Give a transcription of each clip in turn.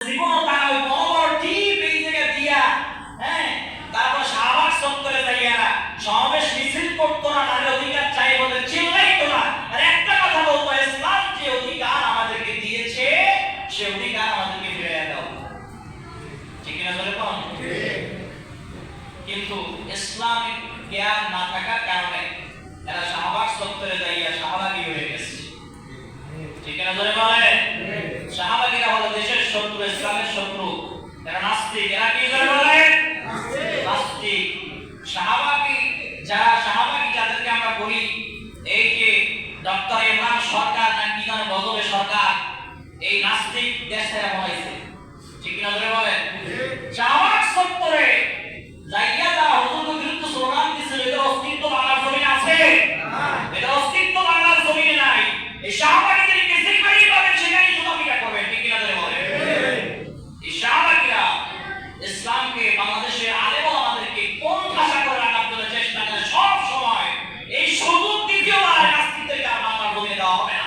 জীবনও হ্যাঁ? ইসলাম ঠিক না থাকার কারণে এরা শাহবাগ চত্বরে যাইয়া হয়ে গেছে। ঠিক ধরে বলে শাহবাগীরা হলো দেশের শত্রু ইসলামের শত্রু এরা নাস্তিক এরা কি করে বলে নাস্তিক শাহবাগী যারা শাহবাগী যাদেরকে আমরা বলি এই যে ডক্টর ইমরান যেন বদলে সরকার এই নাস্তিক দেশ থেকে ঠিক না ধরে বলেন? চাওয়ার চত্বরে যাইয়া তারা হুজুরের বিরুদ্ধে স্লোগান দিছিল এদের অস্তিত্ব বাংলার জমিনে আছে এদের অস্তিত্ব বাংলার জমিনে নাই এই শাহবাগীদেরকে যেখানেই পাবেন সেখানেই জুতাপিটা করবেন ঠিক কিনা ধরে বলে এই শাহবাগীরা ইসলামকে বাংলাদেশের আলেম আমাদেরকে কোন ভাষা করে রাখার জন্য চেষ্টা করে সব সময় এই সুযোগ দ্বিতীয়বার নাস্তিকদেরকে আর বাংলার জমিনে দেওয়া হবে না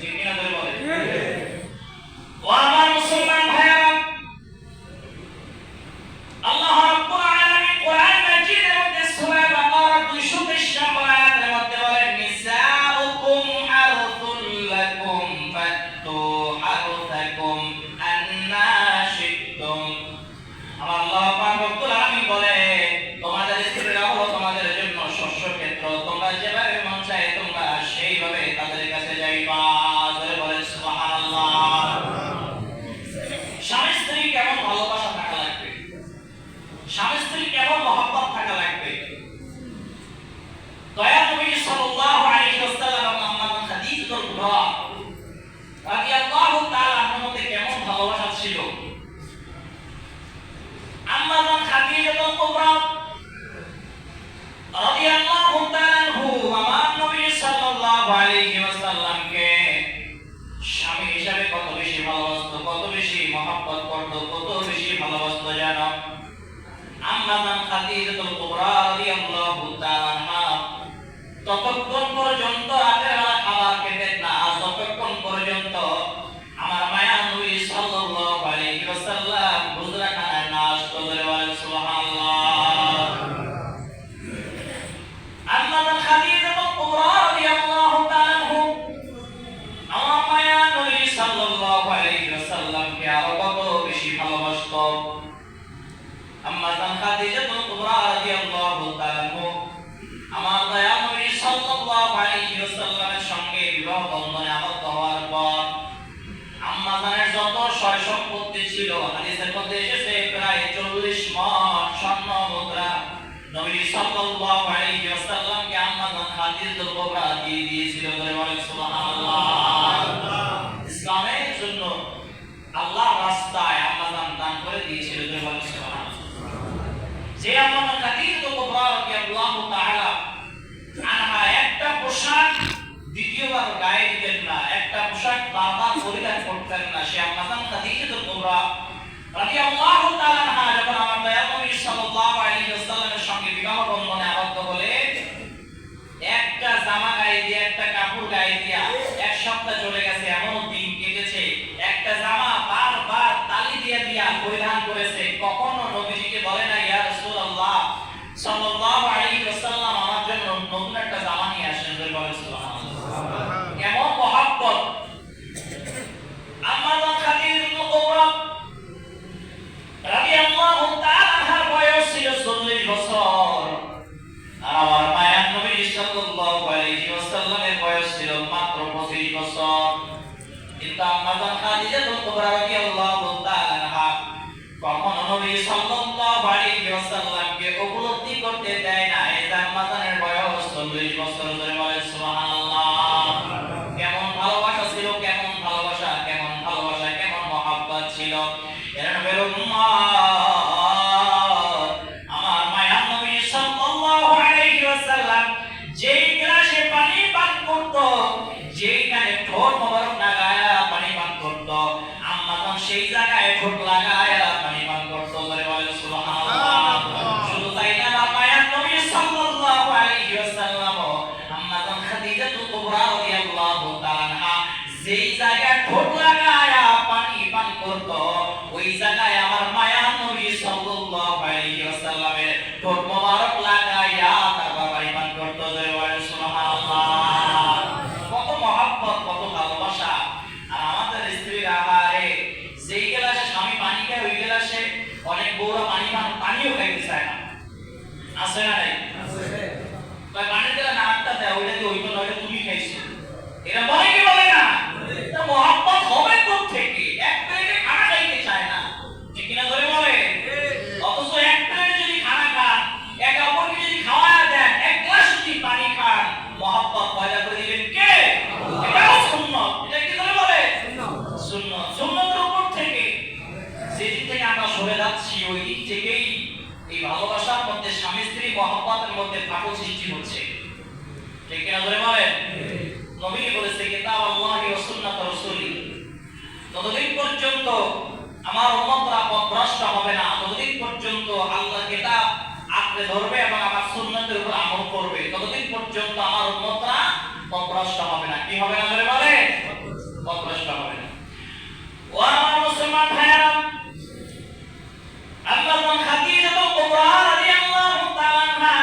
ঠিক কিনা ধরে বলে ও আমার মুসলমান ভাইয়েরা আল্লাহ রাব্বুল আলামিন কোরআন মাজিদের মধ্যে সূরা বাকারার 223 নম্বর আয়াতের মধ্যে বলেন নিসাউকুম হারথুল লাকুম ফাতু হারথাকুম আন্না শি'তুম আমার আল্লাহ পাক রব্বুল আলামিন বলে তোমাদের স্ত্রীরা হলো তোমাদের জন্য শস্য ক্ষেত্র তোমরা যেভাবে মন চায় তোমরা সেইভাবে তাদের কাছে যাইবা ধরে বলেন সুবহানাল্লাহ স্বামী স্ত্রী কেমন ভালোবাসা থাকা লাগবে স্বামী স্ত্রী কেমন মহব্বত থাকা লাগবে দয়া নবী সাল্লাল্লাহু আলাইহি ওয়াসাল্লাম এবং আম্মা খাদিজাতুল কুবরা রাদিয়াল্লাহু তাআলা আনহার মধ্যে ভালোবাসা ছিল আম্মা খাদিজাতুল কুবরা। রাদিয়াল্লাহু তাআলা আমার নবী সাল্লাল্লাহু আলাইহি ওয়াসাল্লামকে স্বামী হিসাবে কত বেশি ভালোবাসতো, কত বেশি মহব্বত করতো, কত বেশি ভালোবাসতো জানো? আম্মা জান খাদিজাতুল কুবরা রাদিয়াল্লাহু তাআলা ততক্ষণ পর্যন্ত রাতের খাবার খেতেন ছিল। হাদিসের মধ্যে এসেছে, প্রায় 40 মণ স্বর্ণ মুদ্রা নবী সাল্লাল্লাহু আলাইহি ওয়াসাল্লামকে আম্মা জান খাদিজাতুল দিয়ে দিয়েছিল বলে বলেন, সুবহানাল্লাহ। ইসলামের জন্য আল্লাহ রাস্তায় আম্মা দান করে দিয়েছিল বলে বলেন, সুবহানাল্লাহ। যে আম্মা জান খাদিজাতুল কুবরা রাদিয়াল্লাহু তাআলা আনহা একটা পোশাক দ্বিতীয়বার গায়ে দিতেন না একটা পোশাক বারবার পরিধান করতেন না সে আম্মা জান খাদিজাতুল কুবরা রাদিয়াল্লাহু তাআলা আনহা যখন আমার দয়াল নবী সাল্লাল্লাহু আলাইহি ওয়াসাল্লামের সঙ্গে বিবাহ বন্ধনে আবদ্ধ হলেন একটা জামা গায়ে দিয়ে গায়ে দিয়া এক সপ্তাহ চলে গেছে এমন দিন কেটেছে। একটা জামা বারবার তালি দিয়ে দিয়া পরিধান করেছে। কখনো নবীজিকে বলে না ইয়া রাসূলুল্লাহ সাল্লাল্লাহু আলাইহি ওয়াসাল্লাম আমার জন্য নতুন একটা জামা নিয়ে আসেন। বলে সুবহানাল্লাহ। কেমন মহব্বত। আম্মা জান খাদিজাতুল কুবরা রাদিয়াল্লাহু তাআলা আনহার বয়স ছিল 40 বছর আর আমার মায়ের নবী সাল্লাল্লাহু আলাইহি ওয়াসাল্লামের বয়স ছিল মাত্র 25 বছর জান খাদিজাতুল কুবরা রাদিয়াল্লাহু তাআলা আনহা কখনো নবী সাল্লাল্লাহু আলাইহি ওয়াসাল্লামকে উপলব্ধি করতে দেয় না। এই যে বয়স 40 বছর ধরে বলে, সুবহানাল্লাহ। কেমন ভালোবাসা ছিল, কেমন ভালোবাসা কেমন ভালোবাসা, কেমন মহব্বত ছিল। এর নবীর উম্মত যেই জায়গায় ঠোঁট লাগায় পানি পানি করত, ওই জায়গায় আমার মায়া নবী সাল্লাল্লাহু আলাইহি ওয়াসাল্লামের ঠোঁট মোবারক লাগাইয়া তারপর পানি পান করত জয় বলেন সুবহানাল্লাহ। কত মহব্বত, কত ভালোবাসা। আর আমাদের স্ত্রীর আহারে, যেই গ্লাসে স্বামী পানি খায়, ওই গেলা সে অনেক বউরা পানি পান পানিও খাইতে চায় না। আছে না থেকেই এই ভালোবাসার মধ্যে স্বামী স্ত্রী মহাপাতের মধ্যে ফাটল সৃষ্টি হচ্ছে। ঠিক কিনা ধরে বলেন? নবী বলেছে কিতাব আল্লাহি ওয়া সুন্নাত রাসূলি। ততদিন পর্যন্ত আমার উম্মতরা পথভ্রষ্ট হবে না ততদিন পর্যন্ত আল্লাহ কিতাব আঁকড়ে ধরবে এবং আমার সুন্নাতের উপর আমল করবে ততদিন পর্যন্ত আমার উম্মতরা পথভ্রষ্ট হবে না কি হবে না ধরে বলে পথভ্রষ্ট হবে না ও আমার মুসলমান ভাইয়েরা আল্লাহ খাদিজাতুল কুবরা রাদিয়াল্লাহু তাআলা আনহা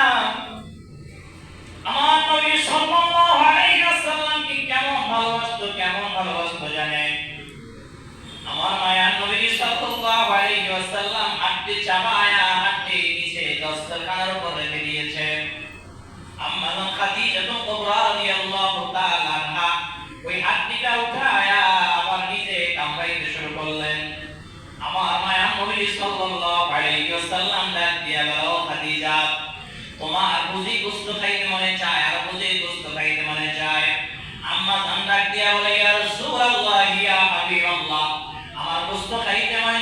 আমার নবী সাল্লাল্লাহু আলাইহি ওয়াসাল্লাম কি কেমন ভালোবাসতো কেমন ভালোবাসতো জানেন আমার শুরু করলেন। আমার মায়ার নবী সাল্লাল্লাহু আলাইহি ওয়াসাল্লাম ডাক দিয়া তোমার বুঝি গোস্ত খাইতে মনে চায়, আর বুঝি গোস্ত খাইতে মনে চায়। আম্মা জান ডাক দিয়া বলে ইয়া রাসূলুল্লাহ ইয়া হাবিবাল্লাহ আমার গোস্ত খাইতে মনে